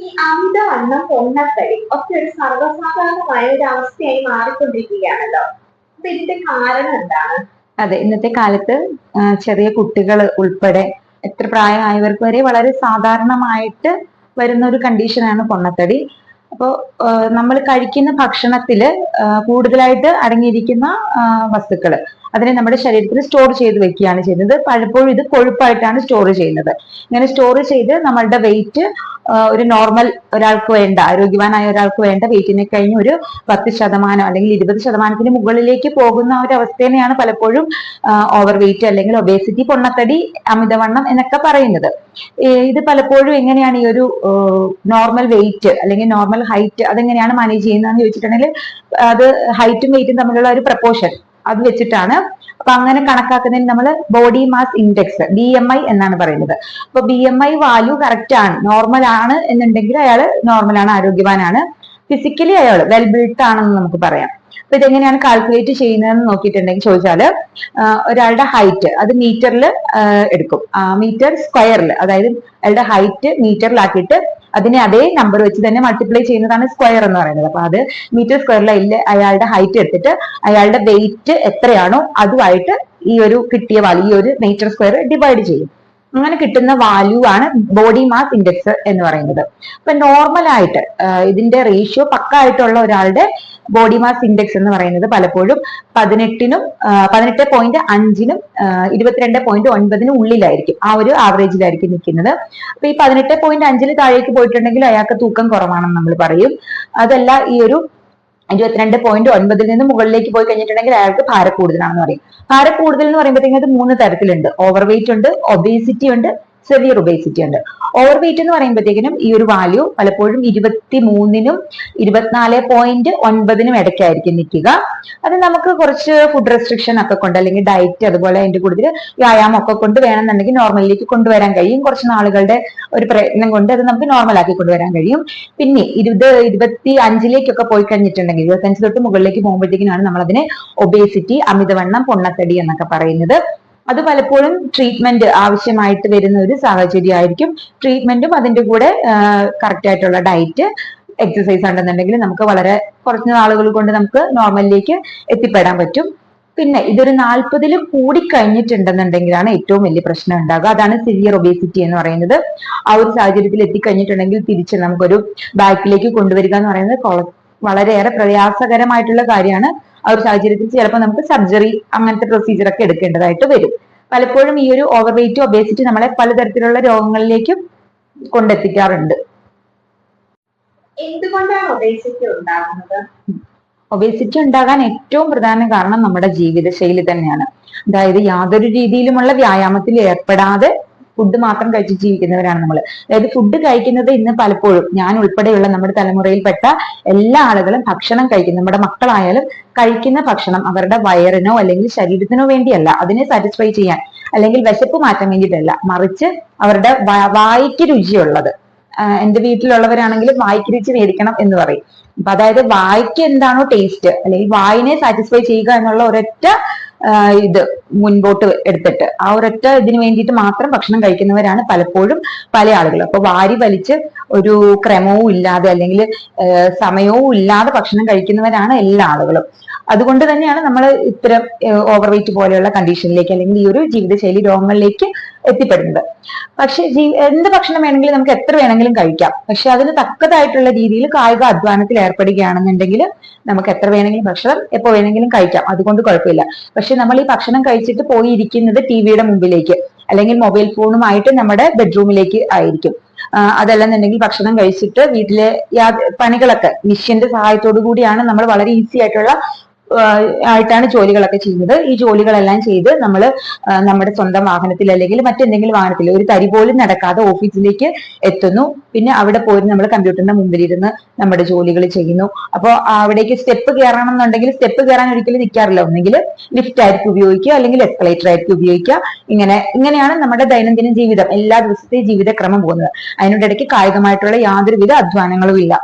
ഈ അമിതവണ്ണം പൊണ്ണത്തടി ഒക്കെ ഒരു സർവസാധാരണമായ ഒരു അവസ്ഥയായി മാറിക്കൊണ്ടിരിക്കുകയാണല്ലോ. അപ്പൊ ഇതിന്റെ കാരണം എന്താണ്? അതെ ഇന്നത്തെ കാലത്ത് ചെറിയ കുട്ടികൾ ഉൾപ്പെടെ എത്ര പ്രായമായവർക്ക് വരെ വളരെ സാധാരണമായിട്ട് വരുന്ന ഒരു കണ്ടീഷനാണ് പൊണ്ണത്തടി. അപ്പോൾ നമ്മൾ കഴിക്കുന്ന ഭക്ഷണത്തിൽ കൂടുതലായിട്ട് അടങ്ങിയിരിക്കുന്ന വസ്തുക്കൾ അതിനെ നമ്മുടെ ശരീരത്തിൽ സ്റ്റോർ ചെയ്ത് വെക്കുകയാണ് ചെയ്യുന്നത്. പലപ്പോഴും ഇത് കൊഴുപ്പായിട്ടാണ് സ്റ്റോർ ചെയ്യുന്നത്. ഇങ്ങനെ സ്റ്റോർ ചെയ്ത് നമ്മളുടെ വെയിറ്റ് ഒരു നോർമൽ ഒരാൾക്ക് വേണ്ട ആരോഗ്യവാനായ ഒരാൾക്ക് വേണ്ട വെയിറ്റിനെ കഴിഞ്ഞ് ഒരു പത്ത് ശതമാനം അല്ലെങ്കിൽ ഇരുപത് ശതമാനത്തിന് മുകളിലേക്ക് പോകുന്ന ഒരു അവസ്ഥേനെയാണ് പലപ്പോഴും ഓവർ വെയിറ്റ് അല്ലെങ്കിൽ ഒബേസിറ്റി പൊണ്ണത്തടി അമിതവണ്ണം എന്നൊക്കെ പറയുന്നത്. ഇത് പലപ്പോഴും എങ്ങനെയാണ് ഈ ഒരു നോർമൽ വെയിറ്റ് അല്ലെങ്കിൽ നോർമൽ ഹൈറ്റ് അതെങ്ങനെയാണ് മാനേജ് ചെയ്യുന്നതെന്ന് ചോദിച്ചിട്ടുണ്ടെങ്കിൽ അത് ഹൈറ്റും വെയിറ്റും തമ്മിലുള്ള ഒരു പ്രപ്പോർഷൻ അത് വെച്ചിട്ടാണ്. അപ്പൊ അങ്ങനെ കണക്കാക്കുന്നതിന് നമ്മൾ body mass index B M I എന്നാണ് പറയുന്നത്. അപ്പൊ B M I value correct ആണ് നോർമൽ ആണ് എന്നുണ്ടെങ്കിൽ അയാൾ നോർമൽ ആണ് ആരോഗ്യവാനാണ്. ഫിസിക്കലി അയാൾ വെൽ ബിൽട്ട് ആണെന്ന് നമുക്ക് പറയാം. അപ്പൊ ഇതെങ്ങനെയാണ് കാൽക്കുലേറ്റ് ചെയ്യുന്നതെന്ന് നോക്കിയിട്ടുണ്ടെങ്കിൽ ചോദിച്ചാൽ ആഹ് ഒരാളുടെ ഹൈറ്റ് അത് മീറ്ററിൽ എടുക്കും. മീറ്റർ സ്ക്വയറിൽ അതായത് അയാളുടെ ഹൈറ്റ് മീറ്ററിലാക്കിയിട്ട് അതിനെ അതേ നമ്പർ വെച്ച് തന്നെ മൾട്ടിപ്ലൈ ചെയ്യുന്നതാണ് സ്ക്വയർ എന്ന് പറയുന്നത്. അപ്പൊ അത് മീറ്റർ സ്ക്വയറിൽ അയാളുടെ ഹൈറ്റ് എടുത്തിട്ട് അയാളുടെ വെയിറ്റ് എത്രയാണോ അതുമായിട്ട് ഈ ഒരു കിട്ടിയ വാല്യൂ ഈ ഒരു മീറ്റർ സ്ക്വയർ ഡിവൈഡ് ചെയ്യും. അങ്ങനെ കിട്ടുന്ന വാല്യൂ ആണ് ബോഡി മാസ് ഇൻഡെക്സ് എന്ന് പറയുന്നത്. അപ്പൊ നോർമൽ ആയിട്ട് ഇതിന്റെ റേഷ്യോ പക്ക ആയിട്ടുള്ള ഒരാളുടെ ബോഡി മാസ് ഇൻഡെക്സ് എന്ന് പറയുന്നത് പലപ്പോഴും പതിനെട്ടിനും പതിനെട്ട് പോയിന്റ് അഞ്ചിനും ഇരുപത്തിരണ്ട് പോയിന്റ് ഒൻപതിനും ഉള്ളിലായിരിക്കും. ആ ഒരു ആവറേജിലായിരിക്കും നിൽക്കുന്നത്. അപ്പൊ ഈ പതിനെട്ട് പോയിന്റ് അഞ്ചിന് താഴേക്ക് പോയിട്ടുണ്ടെങ്കിൽ അയാൾക്ക് തൂക്കം കുറവാണെന്ന് നമ്മൾ പറയും. അതല്ല ഈ ഒരു ഇരുപത്തിരണ്ട് പോയിന്റ് ഒൻപതിൽ നിന്ന് മുകളിലേക്ക് പോയി കഴിഞ്ഞിട്ടുണ്ടെങ്കിൽ അയാൾക്ക് ഭാരം കൂടുതലാണെന്ന് പറയും. ഭാരം കൂടുതൽ എന്ന് പറയുമ്പോഴത്തേക്കും അത് മൂന്ന് തരത്തിലുണ്ട്. ഓവർ വെയിറ്റ് ഉണ്ട് ഒബേസിറ്റി ഉണ്ട് സെവിയർ ഒബേസിറ്റി ഉണ്ട്. ഓവർ വെയിറ്റ് എന്ന് പറയുമ്പോഴത്തേക്കിനും ഈ ഒരു വാല്യൂ പലപ്പോഴും ഇരുപത്തി മൂന്നിനും ഇരുപത്തിനാല് പോയിന്റ് ഒൻപതിനും ഇടയ്ക്കായിരിക്കും നിൽക്കുക. അത് നമുക്ക് കുറച്ച് ഫുഡ് റെസ്ട്രിക്ഷൻ ഒക്കെ കൊണ്ട് അല്ലെങ്കിൽ ഡയറ്റ് അതുപോലെ അതിന്റെ കൂടുതൽ വ്യായാമം ഒക്കെ കൊണ്ട് വേണമെന്നുണ്ടെങ്കിൽ നോർമലിലേക്ക് കൊണ്ടുവരാൻ കഴിയും. കുറച്ച് നാളുകളുടെ ഒരു പ്രയത്നം കൊണ്ട് അത് നമുക്ക് നോർമൽ ആക്കി കൊണ്ടുവരാൻ കഴിയും. പിന്നെ ഇരുപത് ഇരുപത്തി അഞ്ചിലേക്കൊക്കെ പോയി കഴിഞ്ഞിട്ടുണ്ടെങ്കിൽ ഇരുപത്തഞ്ച് തൊട്ട് മുകളിലേക്ക് പോകുമ്പോഴത്തേക്കിനാണ് നമ്മൾ അതിനെ ഒബേസിറ്റി അമിതവണ്ണം പൊണ്ണത്തടി എന്നൊക്കെ പറയുന്നത്. അത് പലപ്പോഴും ട്രീറ്റ്മെന്റ് ആവശ്യമായിട്ട് വരുന്ന ഒരു സാഹചര്യമായിരിക്കും. ട്രീറ്റ്മെന്റും അതിന്റെ കൂടെ കറക്റ്റ് ആയിട്ടുള്ള ഡയറ്റ് എക്സസൈസ് ഉണ്ടെന്നുണ്ടെങ്കിൽ നമുക്ക് വളരെ കുറച്ച് നാളുകൾ കൊണ്ട് നമുക്ക് നോർമലിലേക്ക് എത്തിപ്പെടാൻ പറ്റും. പിന്നെ ഇതൊരു നാൽപ്പതിൽ കൂടി കഴിഞ്ഞിട്ടുണ്ടെന്നുണ്ടെങ്കിലാണ് ഏറ്റവും വലിയ പ്രശ്നം ഉണ്ടാകുക അതാണ് സിവിയർ ഒബേസിറ്റി എന്ന് പറയുന്നത്. ആ ഒരു സാഹചര്യത്തിൽ എത്തിക്കഴിഞ്ഞിട്ടുണ്ടെങ്കിൽ തിരിച്ച് നമുക്കൊരു ബാക്കിലേക്ക് കൊണ്ടുവരിക എന്ന് പറയുന്നത് വളരെയേറെ പ്രയാസകരമായിട്ടുള്ള കാര്യമാണ്. ആ ഒരു സാഹചര്യത്തിൽ ചിലപ്പോൾ നമുക്ക് സർജറി അങ്ങനത്തെ പ്രൊസീജിയർ ഒക്കെ എടുക്കേണ്ടതായിട്ട് വരും. പലപ്പോഴും ഈ ഒരു ഓവർ വെയിറ്റ് ഒബേസിറ്റി നമ്മളെ പലതരത്തിലുള്ള രോഗങ്ങളിലേക്കും കൊണ്ടെത്തിക്കാറുണ്ട്. എന്തുകൊണ്ടാണ് ഒബേസിറ്റി ഉണ്ടാകുന്നത്? ഒബേസിറ്റി ഉണ്ടാകാൻ ഏറ്റവും പ്രധാന കാരണം നമ്മുടെ ജീവിതശൈലി തന്നെയാണ്. അതായത് യാതൊരു രീതിയിലുമുള്ള വ്യായാമത്തിൽ ഏർപ്പെടാതെ ഫുഡ് മാത്രം കഴിച്ച് ജീവിക്കുന്നവരാണ് നമ്മൾ അതായത് ഫുഡ് കഴിക്കുന്നത് ഇന്ന് പലപ്പോഴും ഞാൻ ഉൾപ്പെടെയുള്ള നമ്മുടെ തലമുറയിൽപ്പെട്ട എല്ലാ ആളുകളും ഭക്ഷണം കഴിക്കുന്നു നമ്മുടെ മക്കളായാലും കഴിക്കുന്ന ഭക്ഷണം അവരുടെ വയറിനോ അല്ലെങ്കിൽ ശരീരത്തിനോ വേണ്ടിയല്ല. അതിനെ സാറ്റിസ്ഫൈ ചെയ്യാൻ അല്ലെങ്കിൽ വിശപ്പ് മാറ്റാൻ വേണ്ടിയിട്ടല്ല. മറിച്ച് അവരുടെ വായിക്ക് രുചിയുള്ളത്. എന്റെ വീട്ടിലുള്ളവരാണെങ്കിലും വായിക്ക് രുചി മേടിക്കണം എന്ന് പറയും. അപ്പൊ അതായത് വായിക്ക് എന്താണോ ടേസ്റ്റ് അല്ലെങ്കിൽ വായിനെ സാറ്റിസ്ഫൈ ചെയ്യുക എന്നുള്ള ഒരൊറ്റ ഇത് മുൻപോട്ട് എടുത്തിട്ട്. ആ ഒരൊറ്റ ഇതിന് വേണ്ടിയിട്ട് മാത്രം ഭക്ഷണം കഴിക്കുന്നവരാണ് പലപ്പോഴും പല ആളുകളും അപ്പൊ വാരി വലിച്ച് ഒരു ക്രമവും ഇല്ലാതെ അല്ലെങ്കിൽ സമയവും ഇല്ലാതെ ഭക്ഷണം കഴിക്കുന്നവരാണ് എല്ലാ ആളുകളും. അതുകൊണ്ട് തന്നെയാണ് നമ്മൾ ഇത്തരം ഓവർ വെയിറ്റ് പോലെയുള്ള കണ്ടീഷനിലേക്ക് അല്ലെങ്കിൽ ഈ ഒരു ജീവിതശൈലി രോഗങ്ങളിലേക്ക് എത്തിപ്പെടുന്നത്. പക്ഷെ എന്ത് ഭക്ഷണം വേണമെങ്കിലും നമുക്ക് എത്ര വേണമെങ്കിലും കഴിക്കാം. പക്ഷെ അതിന് തക്കതായിട്ടുള്ള രീതിയിൽ കായിക അധ്വാനത്തിൽ ഏർപ്പെടുകയാണെന്നുണ്ടെങ്കിൽ നമുക്ക് എത്ര വേണമെങ്കിലും ഭക്ഷണം എപ്പോൾ വേണമെങ്കിലും കഴിക്കാം. അതുകൊണ്ട് കുഴപ്പമില്ല. പക്ഷെ നമ്മൾ ഈ ഭക്ഷണം കഴിച്ചിട്ട് പോയിരിക്കുന്നത് ടി വിയുടെ മുമ്പിലേക്ക് അല്ലെങ്കിൽ മൊബൈൽ ഫോണുമായിട്ട് നമ്മുടെ ബെഡ്റൂമിലേക്ക് ആയിരിക്കും. അതല്ലെന്നുണ്ടെങ്കിൽ ഭക്ഷണം കഴിച്ചിട്ട് വീട്ടിലെ പണികളൊക്കെ മിഷ്യന്റെ സഹായത്തോടു കൂടിയാണ് നമ്മൾ വളരെ ഈസി ആയിട്ടുള്ള ആയിട്ടാണ് ജോലികളൊക്കെ ചെയ്യുന്നത്. ഈ ജോലികളെല്ലാം ചെയ്ത് നമ്മൾ നമ്മുടെ സ്വന്തം വാഹനത്തിൽ അല്ലെങ്കിൽ മറ്റെന്തെങ്കിലും വാഹനത്തിൽ ഒരു തരി പോലും നടക്കാതെ ഓഫീസിലേക്ക് എത്തുന്നു. പിന്നെ അവിടെ പോയി നമ്മൾ കമ്പ്യൂട്ടറിന്റെ മുമ്പിലിരുന്ന് നമ്മുടെ ജോലികൾ ചെയ്യുന്നു. അപ്പോൾ അവിടേക്ക് സ്റ്റെപ്പ് കയറണം എന്നുണ്ടെങ്കിൽ സ്റ്റെപ്പ് കയറാൻ ഒരിക്കലും നിൽക്കാറില്ല ഒന്നെങ്കിൽ ലിഫ്റ്റ് ആയിരിക്കും ഉപയോഗിക്കുക അല്ലെങ്കിൽ എസ്കലേറ്റർ ആയിരിക്കും ഉപയോഗിക്കുക. ഇങ്ങനെ ഇങ്ങനെയാണ് നമ്മുടെ ദൈനംദിന ജീവിതം. എല്ലാ ദിവസത്തെയും ജീവിതക്രമം പോകുന്നത്. അതിനോടിടയ്ക്ക് കായികമായിട്ടുള്ള യാതൊരുവിധ അധ്വാനങ്ങളും ഇല്ല.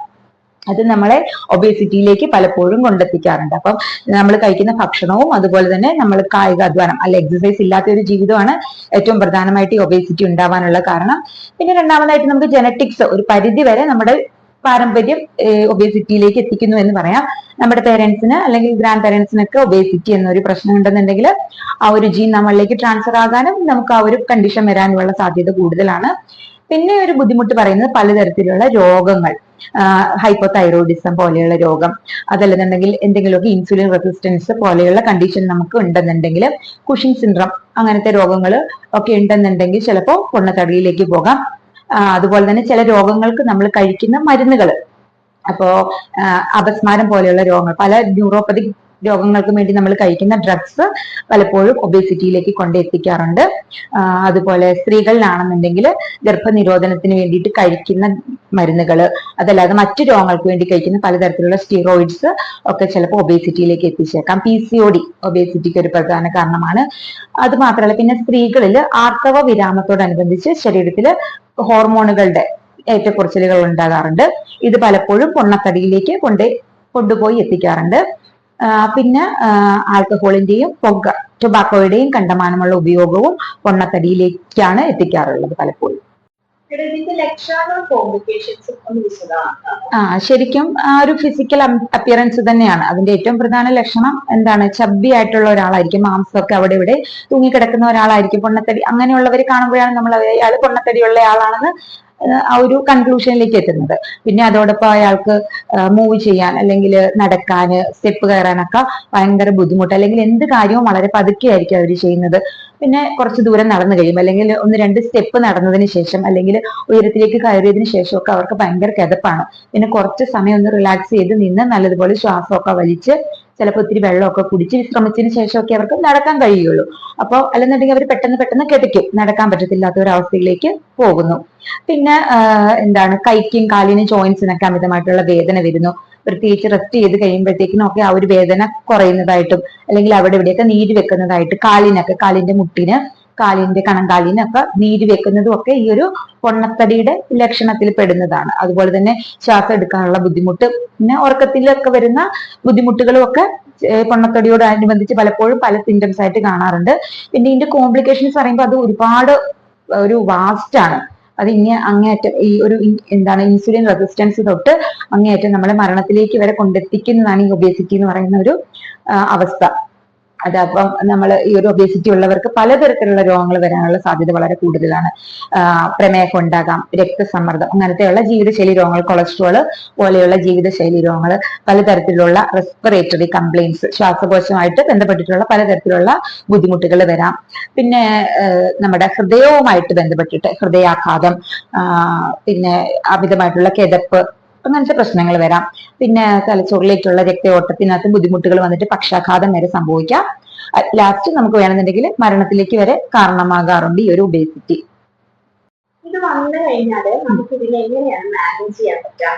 അത് നമ്മളെ ഒബേസിറ്റിയിലേക്ക് പലപ്പോഴും കൊണ്ടെത്തിക്കാറുണ്ട്. അപ്പം നമ്മൾ കഴിക്കുന്ന ഭക്ഷണവും അതുപോലെ തന്നെ നമ്മൾ കായിക അധ്വാനം അല്ല എക്സസൈസ് ഇല്ലാത്ത ഒരു ജീവിതമാണ് ഏറ്റവും പ്രധാനമായിട്ട് ഈ ഒബേസിറ്റി ഉണ്ടാവാനുള്ള കാരണം. പിന്നെ രണ്ടാമതായിട്ട് നമുക്ക് ജനറ്റിക്സ് ഒരു പരിധി വരെ നമ്മുടെ പാരമ്പര്യം ഒബേസിറ്റിയിലേക്ക് എത്തിക്കുന്നു എന്ന് പറയാം. നമ്മുടെ പേരൻസിന് അല്ലെങ്കിൽ ഗ്രാൻഡ് പേരൻസിനൊക്കെ ഒബേസിറ്റി എന്നൊരു പ്രശ്നം ഉണ്ടെന്നുണ്ടെങ്കിൽ ആ ഒരു ജീൻ നമ്മളിലേക്ക് ട്രാൻസ്ഫർ ആകാനും നമുക്ക് ആ ഒരു കണ്ടീഷൻ വരാനുള്ള സാധ്യത കൂടുതലാണ്. പിന്നെ ഒരു ബുദ്ധിമുട്ട് പറയുന്നത് പലതരത്തിലുള്ള രോഗങ്ങൾ. ഹൈപ്പോതൈറോയിഡിസം പോലെയുള്ള രോഗം അതല്ലെന്നുണ്ടെങ്കിൽ എന്തെങ്കിലുമൊക്കെ ഇൻസുലിൻ റെസിസ്റ്റൻസ് പോലെയുള്ള കണ്ടീഷൻ നമുക്ക് ഉണ്ടെന്നുണ്ടെങ്കിൽ കുഷിൻ സിൻഡ്രം അങ്ങനത്തെ രോഗങ്ങൾ ഒക്കെ ഉണ്ടെന്നുണ്ടെങ്കിൽ ചിലപ്പോൾ പൊണ്ണത്തടിയിലേക്ക് പോകാം. അതുപോലെ തന്നെ ചില രോഗങ്ങൾക്ക് നമ്മൾ കഴിക്കുന്ന മരുന്നുകൾ. അപ്പോ അപസ്മാരം പോലെയുള്ള രോഗങ്ങൾ പല ന്യൂറോപ്പതിക് രോഗങ്ങൾക്ക് വേണ്ടി നമ്മൾ കഴിക്കുന്ന ഡ്രഗ്സ് പലപ്പോഴും ഒബേസിറ്റിയിലേക്ക് കൊണ്ടെത്തിക്കാറുണ്ട് അതുപോലെ സ്ത്രീകളിലാണെന്നുണ്ടെങ്കിൽ ഗർഭനിരോധനത്തിന് വേണ്ടിയിട്ട് കഴിക്കുന്ന മരുന്നുകൾ അതല്ലാതെ മറ്റു രോഗങ്ങൾക്ക് വേണ്ടി കഴിക്കുന്ന പലതരത്തിലുള്ള സ്റ്റിറോയിഡ്സ് ഒക്കെ ചിലപ്പോൾ ഒബേസിറ്റിയിലേക്ക് എത്തിച്ചേക്കാം. പി സി ഒ ഡി ഒബേസിറ്റിക്ക് ഒരു പ്രധാന കാരണമാണ്. അത് മാത്രമല്ല പിന്നെ സ്ത്രീകളിൽ ആർത്തവ വിരാമത്തോടനുബന്ധിച്ച് ശരീരത്തിൽ ഹോർമോണുകളുടെ ഏറ്റക്കുറച്ചിലുകൾ ഉണ്ടാകാറുണ്ട്. ഇത് പലപ്പോഴും പൊണ്ണത്തടിയിലേക്ക് കൊണ്ട് കൊണ്ടുപോയി എത്തിക്കാറുണ്ട്. പിന്നെ ആൽക്കഹോളിന്റെയും പുക ടൊബാക്കോയുടെയും കണ്ടമാനമുള്ള ഉപയോഗവും പൊണ്ണത്തടിയിലേക്കാണ് എത്തിക്കാറുള്ളത് പലപ്പോഴും. ആ ശരിക്കും ആ ഒരു ഫിസിക്കൽ അപ്പിയറൻസ് തന്നെയാണ്. അതിന്റെ ഏറ്റവും പ്രധാന ലക്ഷണം എന്താണ്? ചബ്ബി ആയിട്ടുള്ള ഒരാളായിരിക്കും. മാംസമൊക്കെ അവിടെ ഇവിടെ തൂങ്ങിക്കിടക്കുന്ന ഒരാളായിരിക്കും. പൊണ്ണത്തടി അങ്ങനെയുള്ളവരെ കാണുമ്പോഴാണ് നമ്മൾ അയാൾ പൊണ്ണത്തടിയുള്ള ആളാണെന്ന് ആ, ഒരു കൺക്ലൂഷനിലേക്ക് എത്തുന്നത്. പിന്നെ അതോടൊപ്പം അയാൾക്ക് മൂവ് ചെയ്യാൻ അല്ലെങ്കിൽ നടക്കാന് സ്റ്റെപ്പ് കയറാനൊക്കെ ഭയങ്കര ബുദ്ധിമുട്ട്. അല്ലെങ്കിൽ എന്ത് കാര്യവും വളരെ പതുക്കെ ആയിരിക്കും അവർ ചെയ്യുന്നത്. പിന്നെ കുറച്ച് ദൂരം നടന്നു കഴിയും. അല്ലെങ്കിൽ ഒന്ന് രണ്ട് സ്റ്റെപ്പ് നടന്നതിന് ശേഷം അല്ലെങ്കിൽ ഉയരത്തിലേക്ക് കയറിയതിന് ശേഷമൊക്കെ അവർക്ക് ഭയങ്കര കിതപ്പാണ്. പിന്നെ കുറച്ച് സമയം ഒന്ന് റിലാക്സ് ചെയ്ത് നിന്ന് നല്ലതുപോലെ ശ്വാസമൊക്കെ വലിച്ച് ചിലപ്പോൾ ഒത്തിരി വെള്ളമൊക്കെ കുടിച്ച് വിശ്രമിച്ചതിന് ശേഷമൊക്കെ അവർക്ക് നടക്കാൻ കഴിയുള്ളൂ. അപ്പോൾ അല്ലെന്നുണ്ടെങ്കിൽ അവർ പെട്ടെന്ന് പെട്ടെന്ന് കിടക്കും നടക്കാൻ പറ്റത്തില്ലാത്ത ഒരു അവസ്ഥയിലേക്ക് പോകുന്നു. പിന്നെ എന്താണ് കൈക്കും കാലിനും ജോയിന്റ്സിനൊക്കെ അമിതമായിട്ടുള്ള വേദന വരുന്നു. പ്രത്യേകിച്ച് റെസ്റ്റ് ചെയ്ത് കഴിയുമ്പോഴത്തേക്കിനും ഒക്കെ ആ ഒരു വേദന കുറയുന്നതായിട്ടും അല്ലെങ്കിൽ അവിടെ ഇവിടെയൊക്കെ നീര് വെക്കുന്നതായിട്ട് കാലിനൊക്കെ കാലിന്റെ മുട്ടിന് കാലിന്റെ കണങ്കാലിനൊക്കെ നീര് വെക്കുന്നതും ഒക്കെ ഈ ഒരു പൊണ്ണത്തടിയുടെ ലക്ഷണത്തിൽ പെടുന്നതാണ്. അതുപോലെ തന്നെ ശ്വാസം എടുക്കാനുള്ള ബുദ്ധിമുട്ട് പിന്നെ ഉറക്കത്തിലൊക്കെ വരുന്ന ബുദ്ധിമുട്ടുകളും ഒക്കെ പൊണ്ണത്തടിയോടനുബന്ധിച്ച് പലപ്പോഴും പല സിംറ്റംസ് ആയിട്ട് കാണാറുണ്ട്. പിന്നെ ഇതിന്റെ കോംപ്ലിക്കേഷൻസ് പറയുമ്പോൾ അത് ഒരുപാട് ഒരു വാസ്റ്റ് ആണ്. അത് ഇനി അങ്ങേയറ്റം ഈ ഒരു എന്താണ് ഇൻസുലിൻ റെസിസ്റ്റൻസ് തൊട്ട് അങ്ങേയറ്റം നമ്മളെ മരണത്തിലേക്ക് വരെ കൊണ്ടെത്തിക്കുന്നതാണ് ഈ ഒബേസിറ്റി എന്ന് പറയുന്ന ഒരു അവസ്ഥ. അതപ്പം നമ്മൾ ഈ ഒരു ഒബേസിറ്റി ഉള്ളവർക്ക് പലതരത്തിലുള്ള രോഗങ്ങൾ വരാനുള്ള സാധ്യത വളരെ കൂടുതലാണ്. പ്രമേഹം ഉണ്ടാകാം രക്തസമ്മർദ്ദം അങ്ങനത്തെയുള്ള ജീവിതശൈലി രോഗങ്ങൾ കൊളസ്ട്രോൾ പോലെയുള്ള ജീവിതശൈലി രോഗങ്ങൾ പലതരത്തിലുള്ള റെസ്പിറേറ്ററി കംപ്ലൈൻസ് ശ്വാസകോശമായിട്ട് ബന്ധപ്പെട്ടിട്ടുള്ള പലതരത്തിലുള്ള ബുദ്ധിമുട്ടുകൾ വരാം. പിന്നെ നമ്മുടെ ഹൃദയവുമായിട്ട് ബന്ധപ്പെട്ടിട്ട് ഹൃദയാഘാതം പിന്നെ അമിതമായിട്ടുള്ള കിതപ്പ് അങ്ങനത്തെ പ്രശ്നങ്ങൾ വരാം. പിന്നെ തലച്ചോറിലേക്കുള്ള രക്തയോട്ടത്തിനകത്ത് ബുദ്ധിമുട്ടുകൾ വന്നിട്ട് പക്ഷാഘാതം വരെ സംഭവിക്കാം. ലാസ്റ്റ് നമുക്ക് വേണമെന്നുണ്ടെങ്കിൽ മരണത്തിലേക്ക് വരെ കാരണമാകാറുണ്ട് ഈ ഒരു ഒബേസിറ്റി ഇത് വന്നു കഴിഞ്ഞാൽ നമുക്ക് ഇതിനെ എങ്ങനെയാണ് മാനേജ് ചെയ്യാൻ പറ്റുക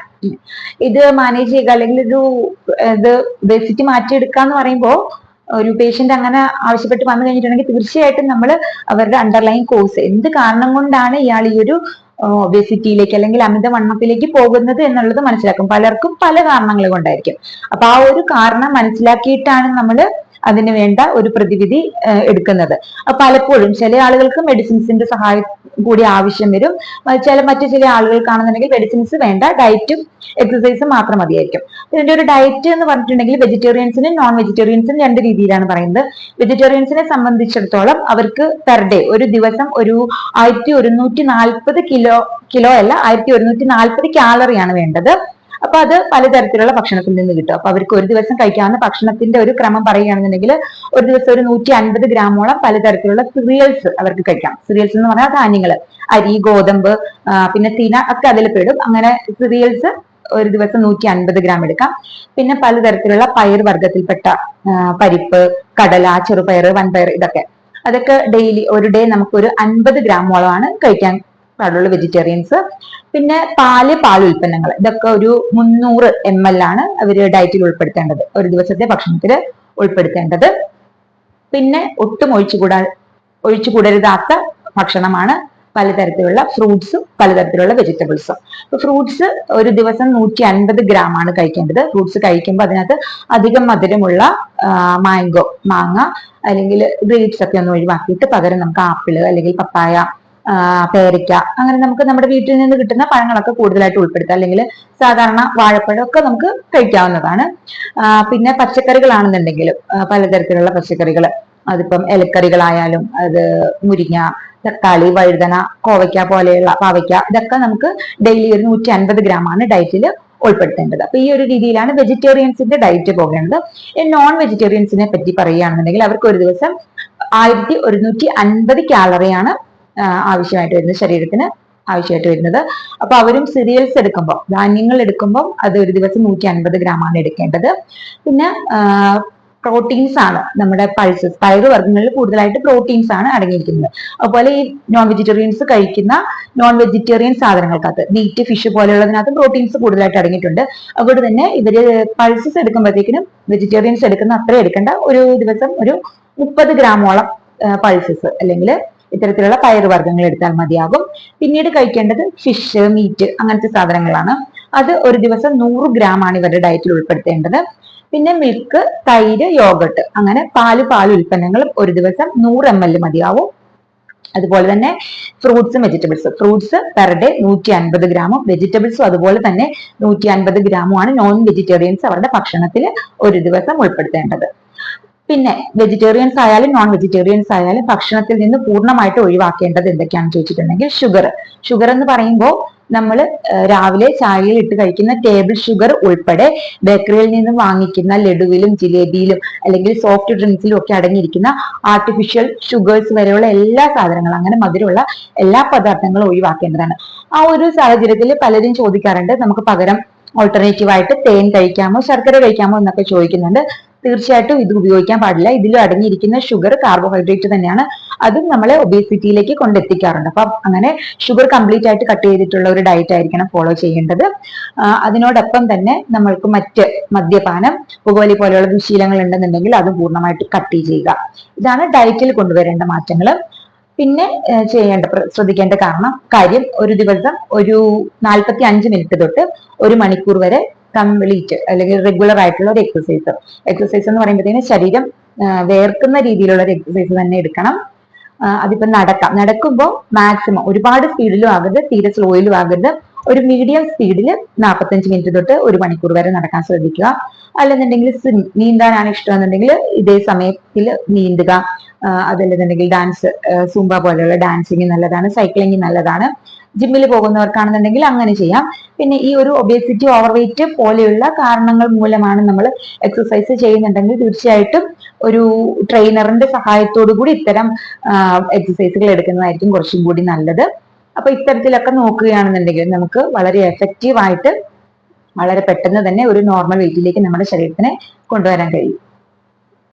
ഇത് മാനേജ് ചെയ്യുക അല്ലെങ്കിൽ ഒരു ഇത് ഒബേസിറ്റി മാറ്റിയെടുക്കുക എന്ന് പറയുമ്പോൾ ഒരു പേഷ്യന്റ് അങ്ങനെ ആവശ്യപ്പെട്ട് വന്നു കഴിഞ്ഞിട്ടുണ്ടെങ്കിൽ തീർച്ചയായിട്ടും നമ്മൾ അവരുടെ അണ്ടർലൈൻ കോഴ്സ് എന്ത് കാരണം കൊണ്ടാണ് ഇയാൾ ഈ ഒരു ഒബേസിറ്റിയിലേക്ക് അല്ലെങ്കിൽ അമിതവണ്ണത്തിലേക്ക് പോകുന്നത് എന്നുള്ളത് മനസ്സിലാക്കും. പലർക്കും പല കാരണങ്ങൾ കൊണ്ടായിരിക്കും. അപ്പൊ ആ ഒരു കാരണം മനസ്സിലാക്കിയിട്ടാണ് നമ്മൾ അതിന് വേണ്ട ഒരു പ്രതിവിധി എടുക്കുന്നത്. പലപ്പോഴും ചില ആളുകൾക്ക് മെഡിസിൻസിന്റെ സഹായം കൂടി ആവശ്യം വരും. ചില മറ്റു ചില ആളുകൾക്കാണെന്നുണ്ടെങ്കിൽ മെഡിസിൻസ് വേണ്ട ഡയറ്റും എക്സസൈസും മാത്രം മതിയായിരിക്കും. ഇതിന്റെ ഒരു ഡയറ്റ് എന്ന് പറഞ്ഞിട്ടുണ്ടെങ്കിൽ വെജിറ്റേറിയൻസിനും നോൺ വെജിറ്റേറിയൻസിനും രണ്ട് രീതിയിലാണ് പറയുന്നത്. വെജിറ്റേറിയൻസിനെ സംബന്ധിച്ചിടത്തോളം അവർക്ക് പെർ ഡേ ഒരു ദിവസം ഒരു ആയിരത്തി ഒരുന്നൂറ്റി നാൽപ്പത് കിലോ കിലോ അല്ല ആയിരത്തി ഒരുന്നൂറ്റി നാൽപ്പത് കാലറിയാണ് വേണ്ടത്. അപ്പൊ അത് പലതരത്തിലുള്ള ഭക്ഷണത്തിൽ നിന്ന് കിട്ടും. അപ്പൊ അവർക്ക് ഒരു ദിവസം കഴിക്കാവുന്ന ഭക്ഷണത്തിന്റെ ഒരു ക്രമം പറയുകയാണെന്നുണ്ടെങ്കിൽ ഒരു ദിവസം ഒരു നൂറ്റി അൻപത് ഗ്രാമോളം പലതരത്തിലുള്ള സിറിയൽസ് അവർക്ക് കഴിക്കാം. സിറിയൽസ് എന്ന് പറഞ്ഞാൽ ധാന്യങ്ങൾ അരി ഗോതമ്പ് പിന്നെ തിന ഒക്കെ അതിൽ പെടും. അങ്ങനെ സിറിയൽസ് ഒരു ദിവസം നൂറ്റി അൻപത് ഗ്രാം എടുക്കാം. പിന്നെ പലതരത്തിലുള്ള പയർ വർഗത്തിൽപ്പെട്ട പരിപ്പ് കടല ചെറുപയർ വൻപയർ ഇതൊക്കെ. അതൊക്കെ ഡെയിലി ഒരു ഡേ നമുക്കൊരു അൻപത് ഗ്രാമോളമാണ് കഴിക്കാൻ പാടുള്ള വെജിറ്റേറിയൻസ് പിന്നെ പാൽ പാൽ ഉൽപ്പന്നങ്ങൾ. ഇതൊക്കെ ഒരു മുന്നൂറ് എം എൽ ആണ് അവർ ഡയറ്റിൽ ഉൾപ്പെടുത്തേണ്ടത്. ഒരു ദിവസത്തെ ഭക്ഷണത്തിൽ ഉൾപ്പെടുത്തേണ്ടത്. പിന്നെ ഒട്ടും ഒഴിച്ചുകൂടാ ഒഴിച്ചുകൂടരുതാത്ത ഭക്ഷണമാണ് പലതരത്തിലുള്ള ഫ്രൂട്ട്സും പലതരത്തിലുള്ള വെജിറ്റബിൾസും ഫ്രൂട്ട്സ് ഒരു ദിവസം നൂറ്റി അൻപത് ഗ്രാം ആണ് കഴിക്കേണ്ടത്. ഫ്രൂട്ട്സ് കഴിക്കുമ്പോൾ അതിനകത്ത് അധികം മധുരമുള്ള മാംഗോ മാങ്ങ അല്ലെങ്കിൽ ഗ്രേപ്സ് ഒക്കെ ഒന്ന് ഒഴിവാക്കിയിട്ട് പകരം നമുക്ക് ആപ്പിൾ അല്ലെങ്കിൽ പപ്പായ പേരയ്ക്ക. അങ്ങനെ നമുക്ക് നമ്മുടെ വീട്ടിൽ നിന്ന് കിട്ടുന്ന പഴങ്ങളൊക്കെ കൂടുതലായിട്ട് ഉൾപ്പെടുത്താം. അല്ലെങ്കിൽ സാധാരണ വാഴപ്പഴം ഒക്കെ നമുക്ക് കഴിക്കാവുന്നതാണ്. പിന്നെ പച്ചക്കറികളാണെന്നുണ്ടെങ്കിലും പലതരത്തിലുള്ള പച്ചക്കറികൾ. അതിപ്പം ഇലക്കറികളായാലും അത് മുരിങ്ങ തക്കാളി വഴുതന കോവയ്ക്ക പോലെയുള്ള പാവയ്ക്ക ഇതൊക്കെ നമുക്ക് ഡെയിലി ഒരു നൂറ്റി അൻപത് ഗ്രാം ആണ് ഡയറ്റിൽ ഉൾപ്പെടുത്തേണ്ടത്. അപ്പൊ ഈ ഒരു രീതിയിലാണ് വെജിറ്റേറിയൻസിന്റെ ഡയറ്റ് പോകേണ്ടത്. നോൺ വെജിറ്റേറിയൻസിനെ പറ്റി പറയുകയാണെന്നുണ്ടെങ്കിൽ അവർക്ക് ഒരു ദിവസം ആയിരത്തി ഒരുന്നൂറ്റി അൻപത് കാലറിയാണ് ആവശ്യമായിട്ട് വരുന്നത് ശരീരത്തിന് ആവശ്യമായിട്ട് വരുന്നത്. അപ്പൊ അവരും സിറിയൽസ് എടുക്കുമ്പോൾ ധാന്യങ്ങൾ എടുക്കുമ്പോൾ അത് ഒരു ദിവസം നൂറ്റി അൻപത് ഗ്രാം ആണ് എടുക്കേണ്ടത്. പിന്നെ പ്രോട്ടീൻസ് ആണ് നമ്മുടെ പൾസസ് പയറുവർഗങ്ങളിൽ കൂടുതലായിട്ട് പ്രോട്ടീൻസ് ആണ് അടങ്ങിയിരിക്കുന്നത്. അതുപോലെ ഈ നോൺ വെജിറ്റേറിയൻസ് കഴിക്കുന്ന നോൺ വെജിറ്റേറിയൻ സാധനങ്ങൾക്കകത്ത് മീറ്റ് ഫിഷ് പോലെയുള്ളതിനകത്ത് പ്രോട്ടീൻസ് കൂടുതലായിട്ട് അടങ്ങിയിട്ടുണ്ട്. അതുകൊണ്ട് തന്നെ ഇവർ പൾസസ് എടുക്കുമ്പോഴത്തേക്കിനും വെജിറ്റേറിയൻസ് എടുക്കുന്ന അത്ര എടുക്കേണ്ട ഒരു ദിവസം ഒരു മുപ്പത് ഗ്രാമോളം പൾസസ് അല്ലെങ്കിൽ ഇത്തരത്തിലുള്ള പയറുവർഗങ്ങൾ എടുത്താൽ മതിയാകും. പിന്നീട് കഴിക്കേണ്ടത് ഫിഷ് മീറ്റ് അങ്ങനത്തെ സാധനങ്ങളാണ്. അത് ഒരു ദിവസം നൂറ് ഗ്രാം ആണ് ഇവരുടെ ഡയറ്റിൽ ഉൾപ്പെടുത്തേണ്ടത്. പിന്നെ മിൽക്ക് തൈര് യോഗട്ട് അങ്ങനെ പാൽ പാൽ ഉൽപ്പന്നങ്ങളും ഒരു ദിവസം നൂറ് എം എൽ മതിയാവും. അതുപോലെ തന്നെ ഫ്രൂട്ട്സും വെജിറ്റബിൾസും ഫ്രൂട്ട്സ് പെർ ഡേ നൂറ്റി അൻപത് ഗ്രാമും വെജിറ്റബിൾസും അതുപോലെ തന്നെ നൂറ്റി അൻപത് ഗ്രാമുമാണ് നോൺ വെജിറ്റേറിയൻസ് അവരുടെ ഭക്ഷണത്തിൽ ഒരു ദിവസം ഉൾപ്പെടുത്തേണ്ടത്. പിന്നെ വെജിറ്റേറിയൻസ് ആയാലും നോൺ വെജിറ്റേറിയൻസ് ആയാലും ഭക്ഷണത്തിൽ നിന്ന് പൂർണമായിട്ട് ഒഴിവാക്കേണ്ടത് എന്തൊക്കെയാണെന്ന് ചോദിച്ചിട്ടുണ്ടെങ്കിൽ ഷുഗർ ഷുഗർ എന്ന് പറയുമ്പോൾ നമ്മൾ രാവിലെ ചായയിൽ ഇട്ട് കഴിക്കുന്ന ടേബിൾ ഷുഗർ ഉൾപ്പെടെ ബേക്കറിയിൽ നിന്ന് വാങ്ങിക്കുന്ന ലഡുവിലും ജിലേബിയിലും അല്ലെങ്കിൽ സോഫ്റ്റ് ഡ്രിങ്ക്സിലും ഒക്കെ അടങ്ങിയിരിക്കുന്ന ആർട്ടിഫിഷ്യൽ ഷുഗേഴ്സ് വരെയുള്ള എല്ലാ സാധനങ്ങളും അങ്ങനെ മധുരമുള്ള എല്ലാ പദാർത്ഥങ്ങളും ഒഴിവാക്കേണ്ടതാണ്. ആ ഒരു സാഹചര്യത്തിൽ പലരും ചോദിക്കാറുണ്ട് നമുക്ക് പകരം ഓൾട്ടർനേറ്റീവ് ആയിട്ട് തേൻ കഴിക്കാമോ ശർക്കര കഴിക്കാമോ എന്നൊക്കെ ചോദിക്കുന്നുണ്ട്. തീർച്ചയായിട്ടും ഇത് ഉപയോഗിക്കാൻ പാടില്ല. ഇതിൽ അടങ്ങിയിരിക്കുന്ന ഷുഗർ കാർബോഹൈഡ്രേറ്റ് തന്നെയാണ്. അതും നമ്മളെ ഒബേസിറ്റിയിലേക്ക് കൊണ്ടെത്തിക്കാറുണ്ട്. അപ്പം അങ്ങനെ ഷുഗർ കംപ്ലീറ്റ് ആയിട്ട് കട്ട് ചെയ്തിട്ടുള്ള ഒരു ഡയറ്റ് ആയിരിക്കണം ഫോളോ ചെയ്യേണ്ടത്. അതിനോടൊപ്പം തന്നെ നമ്മൾക്ക് മറ്റ് മദ്യപാനം പുകവലി പോലെയുള്ള ദുശീലങ്ങൾ ഉണ്ടെന്നുണ്ടെങ്കിൽ അതും പൂർണമായിട്ട് കട്ട് ചെയ്യുക. ഇതാണ് ഡയറ്റിൽ കൊണ്ടുവരേണ്ട മാറ്റങ്ങൾ പിന്നെ ചെയ്യേണ്ട ശ്രദ്ധിക്കേണ്ട കാരണം കാര്യം ഒരു ദിവസം ഒരു നാൽപ്പത്തി അഞ്ച് മിനിറ്റ് തൊട്ട് ഒരു മണിക്കൂർ വരെ കംപ്ലീറ്റ് അല്ലെങ്കിൽ റെഗുലർ ആയിട്ടുള്ള ഒരു എക്സസൈസ് എക്സസൈസ് എന്ന് പറയുമ്പോഴത്തേനും ശരീരം വേർക്കുന്ന രീതിയിലുള്ള ഒരു എക്സസൈസ് തന്നെ എടുക്കണം. അതിപ്പോ നടക്കാം. നടക്കുമ്പോൾ മാക്സിമം ഒരുപാട് സ്പീഡിലും ആകരുത് തീരെ സ്ലോയിലും ആകരുത്. ഒരു മീഡിയം സ്പീഡിൽ നാൽപ്പത്തഞ്ച് മിനിറ്റ് തൊട്ട് ഒരു മണിക്കൂർ വരെ നടക്കാൻ ശ്രദ്ധിക്കുക. അല്ലെന്നുണ്ടെങ്കിൽ നീന്താനാണ് ഇഷ്ടമെന്നുണ്ടെങ്കിൽ ഇതേ സമയത്തിൽ നീന്തുക. അതല്ലെന്നുണ്ടെങ്കിൽ ഡാൻസ് സൂംബ പോലെയുള്ള ഡാൻസിങ് നല്ലതാണ് സൈക്ലിംഗ് നല്ലതാണ്. ജിമ്മിൽ പോകുന്നവർക്കാണെന്നുണ്ടെങ്കിൽ അങ്ങനെ ചെയ്യാം. പിന്നെ ഈ ഒരു ഒബേസിറ്റി ഓവർവെയിറ്റ് പോലെയുള്ള കാരണങ്ങൾ മൂലമാണ് നമ്മൾ എക്സസൈസ് ചെയ്യുന്നുണ്ടെങ്കിൽ തീർച്ചയായിട്ടും ഒരു ട്രെയിനറിന്റെ സഹായത്തോടു കൂടി ഇത്തരം എക്സസൈസുകൾ എടുക്കുന്നതായിരിക്കും കുറച്ചും കൂടി നല്ലത്. അപ്പൊ ഇത്തരത്തിലൊക്കെ നോക്കുകയാണെന്നുണ്ടെങ്കിൽ നമുക്ക് വളരെ എഫക്റ്റീവ് ആയിട്ട് വളരെ പെട്ടെന്ന് തന്നെ ഒരു നോർമൽ വെയിറ്റിലേക്ക് നമ്മുടെ ശരീരത്തിനെ കൊണ്ടുവരാൻ കഴിയും.